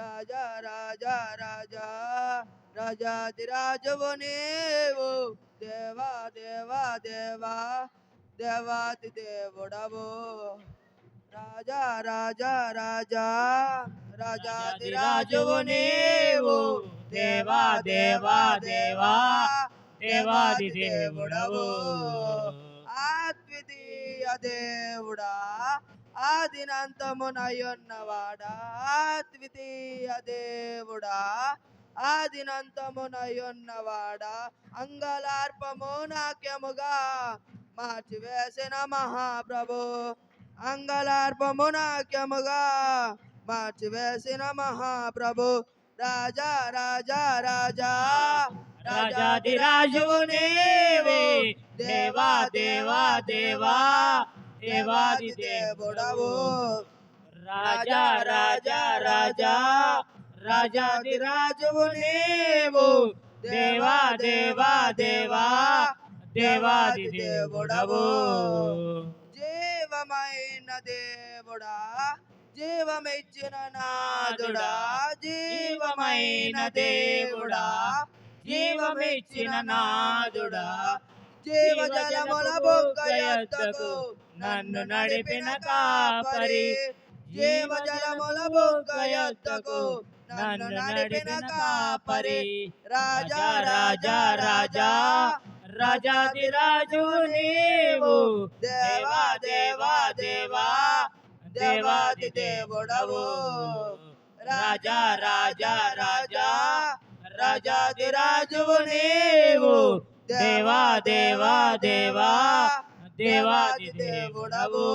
రాజా రాజా రాజా రాజాది రాజువు నీవు. దేవా దేవా దేవా దేవాది దేవుడవు. రాజా రాజా రాజా రాజాది రాజువు నీవు. దేవా దేవా దేవా దేవాది దేవుడవు. దేవుడా ఆదినంతమునయున్నవాడా అద్వితీయ దేవుడా. ఆదినంతమునయున్నవాడా అంగలార్పము నాట్యముగా మార్చివేసిన మహాప్రభు. అంగలార్పము నాట్యముగా మార్చివేసిన మహాప్రభు. రాజా రాజా రాజా రాజాది రాజువు నీవే. దేవా దేవా దేవా దేవాది దేవుడవు. రాజా రాజా రాజా రాజాది రాజువు నీవు. దేవా దేవా దేవా దేవాది దేవుడవు. జీవమైన దేవుడా జీవమిచ్చిన నాదుడా జీవమైన దేవుడా జీవమిచ్చిన నాదుడా జీవజలముల ఎద్దకు నన్ను నడిపిన కాపరి జీవజలముల ఎద్దకు నన్ను నడిపిన కాపరి రాజా రాజా రాజా రాజాది రాజు నీవు దేవా దేవా దేవా దేవాది దేవుడవు రాజా రాజా రాజా రాజాది రాజువు నీవు దేవా దేవా దేవా దేవాది దేవుడవు.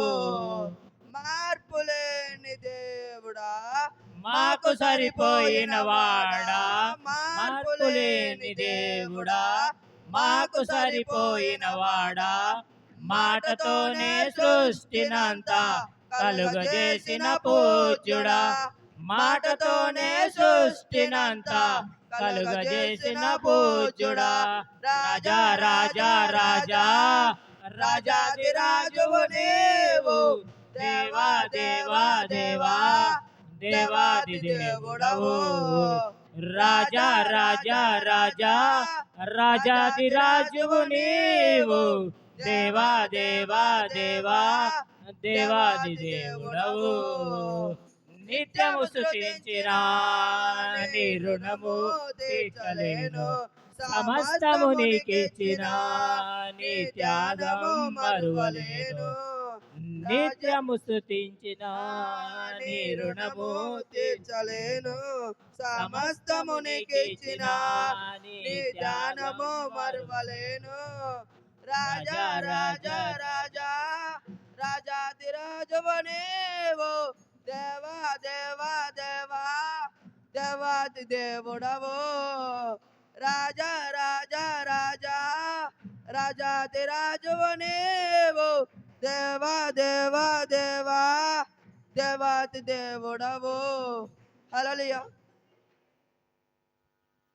మార్పులేని దేవుడా మాకు సరిపోయిన వాడా. మార్పులేని దేవుడా మాకు సరిపోయిన వాడా. మాటతోనే సృష్టినంతా కలుగజేసిన పూజ్యుడా. మాటతోనే సృష్టినంతా కలుగజేసిన పూజ్యుడా. రాజా రాజా రాజా. రాజాది రాజువు నీవు. దేవా దేవా దేవా. దేవాది దేవుడవు. రాజా రాజా రాజా. రాజాది రాజువు నీవు. దేవా దేవా దేవా. దేవాది దేవుడవు. నిత్యము స్థుతించిన నీ రుణము తీర్చలేను. సమస్తము నీకిచ్చిన నీ త్యాగము మరువలేను. నిత్యము స్థుతించిన నీ రుణము తీర్చలేను. సమస్తము నీకిచ్చిన నీ ధ్యానము మరువలేను. రాజా రాజా దేవా దేవా దేవా దేవాది దేవుడవు రాజా రాజా రాజా రాజాది రాజవనేవో దేవా దేవా దేవా దేవాది దేవుడవు హల్లెలూయా